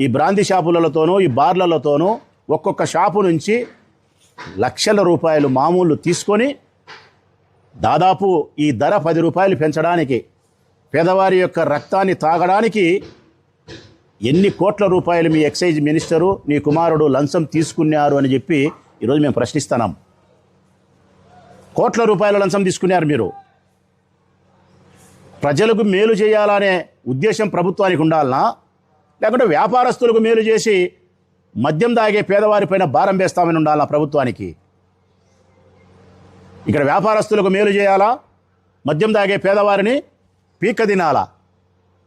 ఈ బ్రాంతి షాపులతోనూ ఈ బార్లతోనూ ఒక్కొక్క షాపు నుంచి లక్షల రూపాయలు మామూలు తీసుకొని దాదాపు ఈ ధర పది రూపాయలు పెంచడానికి పేదవారి యొక్క రక్తాన్ని తాగడానికి ఎన్ని కోట్ల రూపాయలు మీ ఎక్సైజ్ మినిస్టరు నీ కుమారుడు లంచం తీసుకున్నారు అని చెప్పి ఈరోజు మేము ప్రశ్నిస్తున్నాం. కోట్ల రూపాయల లంచం తీసుకున్నారు మీరు. ప్రజలకు మేలు చేయాలనే ఉద్దేశం ప్రభుత్వానికి ఉండాలనా? లేకుంటే వ్యాపారస్తులకు మేలు చేసి మద్యం దాగే పేదవారిపైన భారం వేస్తామని ఉండాలా ప్రభుత్వానికి? ఇక్కడ వ్యాపారస్తులకు మేలు చేయాలా? మద్యం దాగే పేదవారిని పీక తినాలా?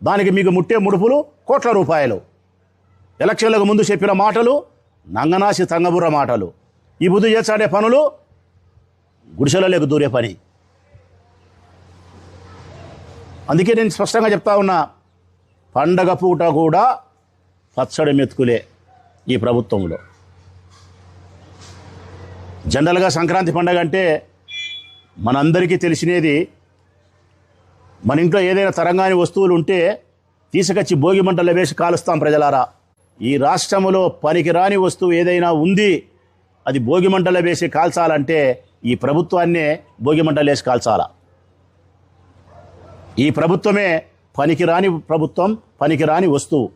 దానికి మీకు ముట్టే ముడుపులు కోట్ల రూపాయలు. ఎలక్షన్లకు ముందు చెప్పిన మాటలు నంగనాసి తంగబుర్ర మాటలు. ఈ బుద్ధి చేసాడే పనులు గుడిసెలలోకి దూరే పని. అందుకే నేను స్పష్టంగా చెప్తా ఉన్నా పండగ పూట కూడా పచ్చడి మెతుకులే ఈ ప్రభుత్వంలో. జనరల్గా సంక్రాంతి పండగ అంటే మనందరికీ తెలిసినది మన ఇంట్లో ఏదైనా తరంగాని వస్తువులు ఉంటే తీసుకొచ్చి భోగి మంటలు వేసి కాలుస్తాం ప్రజలారా. ఈ రాష్ట్రంలో పనికిరాని వస్తువు ఏదైనా ఉంది అది భోగి మంటలు వేసి కాల్చాలంటే ఈ ప్రభుత్వాన్నే భోగి మంటలు వేసి కాల్చాలా? ఈ ప్రభుత్వమే పనికిరాని ప్రభుత్వం పనికిరాని వస్తువు.